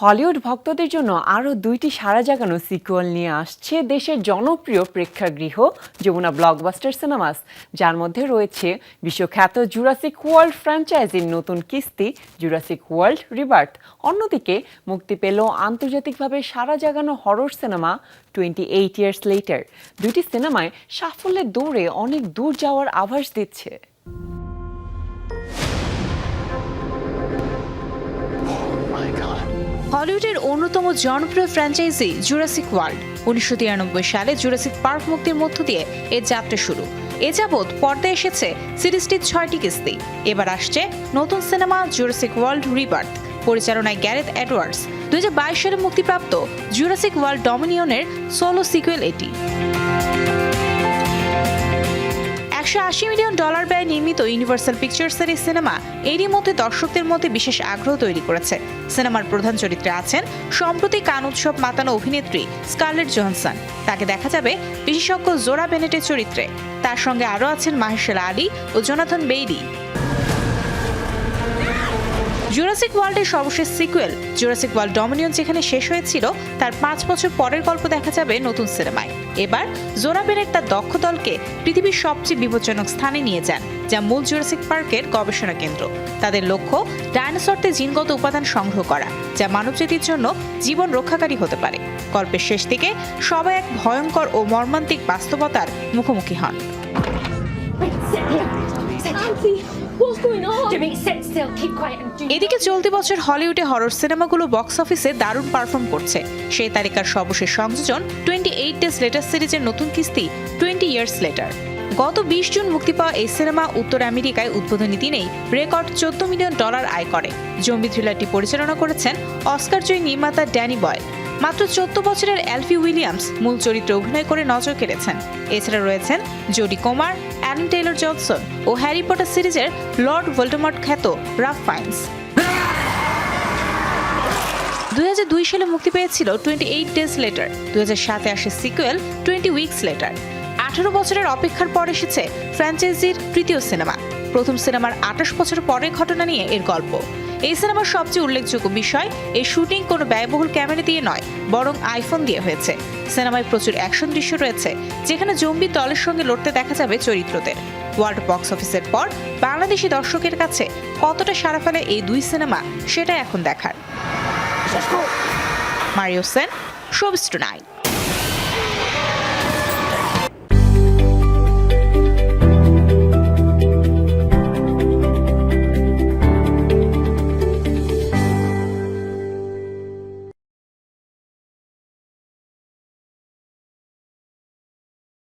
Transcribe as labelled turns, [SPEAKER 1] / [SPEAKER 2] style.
[SPEAKER 1] Hollywood ভক্তদের জন্য আরও দুইটি সারা জাগানো সিকুয়াল নিয়ে আসছে দেশের জনপ্রিয় প্রেক্ষাগৃহ, যমুনা ব্লকবাস্টার সিনেমাস যার মধ্যে রয়েছে বিশ্বখ্যাত জুরাসিক ওয়ার্ল্ড ফ্র্যাঞ্চাইজির নতুন কিস্তি জুরাসিক ওয়ার্ল্ড রিবার্থ অন্যদিকে মুক্তি পেল আন্তর্জাতিকভাবে সারা জাগানো horror cinema twenty eight years later দুইটি সিনেমায় সাফল্যের দৌড়ে অনেক দূর যাওয়ার আভাস দিচ্ছে।
[SPEAKER 2] হলিউডের অন্যতম জনপ্রিয় ফ্র্যাঞ্চাইজি জুরাসিক ওয়ার্ল্ড। উনিশশো তিরানব্বই সালে জুরাসিক পার্ক মুক্তির মধ্য দিয়ে এর যাত্রা শুরু। এ যাবৎ পর্দায় এসেছে সিরিজটির ছয়টি কিস্তি। এবার আসছে নতুন সিনেমা জুরাসিক ওয়ার্ল্ড রিবার্থ। পরিচালনায় গ্যারেথ এডওয়ার্ডস। দুই সালে মুক্তিপ্রাপ্ত জুরাসিক ওয়ার্ল্ড ডমিনিয়নের সোলো সিকুয়েল এটি। একশো আশি মিলিয়ন ডলার নির্মিত ইউনিভার্সাল পিকচার্সের এই সিনেমা এরই মধ্যে দর্শকদের মধ্যে বিশেষ আগ্রহ তৈরি করেছে। সিনেমার প্রধান চরিত্রে আছেন, সম্প্রতি কান উৎসব মাতানো অভিনেত্রী স্কারলেট জোহানসন। তাকে দেখা যাবে বিশেষজ্ঞ জোরা বেনেটের চরিত্রে। তার সঙ্গে আরও আছেন মাহেশালা আলী ও জোনাথন বেইলি। জুরাসিক ওয়ার্ল্ডের সর্বশেষ সিকুয়েল জুরাসিক ওয়ার্ল্ড ডমিনিয়ন যেখানে শেষ হয়েছিল, তার পাঁচ বছর পরের গল্প দেখা যাবে নতুন সিনেমায়। এবার জোরা বেনেট তার দক্ষ দলকে পৃথিবীর সবচেয়ে বিপজ্জনক স্থানে নিয়ে যান, যা মূল জুরাসিক পার্কের গবেষণা কেন্দ্র। তাদের লক্ষ্য ডায়নোসরদের জিনগত উপাদান সংগ্রহ করা, যা মানবজাতির জন্য জীবন রক্ষাকারী হতে পারে। গল্পের শেষ দিকে সবাই এক ভয়ঙ্কর ও মর্মান্তিক বাস্তবতার মুখোমুখি হন। এদিকে চলতি বছর হলিউডে হরর সিনেমাগুলো বক্স অফিসে দারুণ পারফর্ম করছে। সেই তালিকার সর্বশেষ সংযোজন টোয়েন্টি এইট ডেজ লেটার সিরিজের নতুন কিস্তি টোয়েন্টি ইয়ার্স লেটার গত বিশ জুন মুক্তি পাওয়া এই সিনেমা উত্তর আমেরিকায় উদ্বোধনী দিনেই রেকর্ড চোদ্দ মিলিয়ন ডলার আয় করে। জম্বি থ্রিলারটি পরিচালনা করেছেন অস্কার জয়ী নির্মাতা ড্যানি বয় মাত্র চোদ্দ বছরের অ্যালফি উইলিয়ামস মূল চরিত্রে অভিনয় করে নজর কেড়েছেন। এছাড়া রয়েছেন Jodie Comer, Aaron Taylor Johnson ও হ্যারি পটার সিরিজের লর্ড ভোল্ডেমর্ট খ্যাত রাফ ফাইন্স। দুই সালে মুক্তি পেয়েছিল টোয়েন্টি এইট ডেজ লেটার, দুই সাতে আসে সিকুয়েল টোয়েন্টি উইকস লেটার। আঠারো বছরের অপেক্ষার পর এসেছে ফ্র্যাঞ্চাইজির তৃতীয় সিনেমা। প্রথম সিনেমার আঠাশ বছর পরের ঘটনা নিয়ে এর গল্প। এই সিনেমার সবচেয়ে উল্লেখযোগ্য বিষয় এই শুটিং কোনো ব্যয়বহুল ক্যামেরা দিয়ে নয় বরং আইফোন দিয়ে হয়েছে। সিনেমায় প্রচুর অ্যাকশন দৃশ্য রয়েছে যেখানে জম্বি দলের সঙ্গে লড়তে দেখা যাবে চরিত্রদের। ওয়ার্ল্ড বক্স অফিসের পর বাংলাদেশি দর্শকের কাছে কতটা সাড়া ফেলে এই দুই সিনেমা সেটা এখন দেখার। Mario Sen showbiz tonight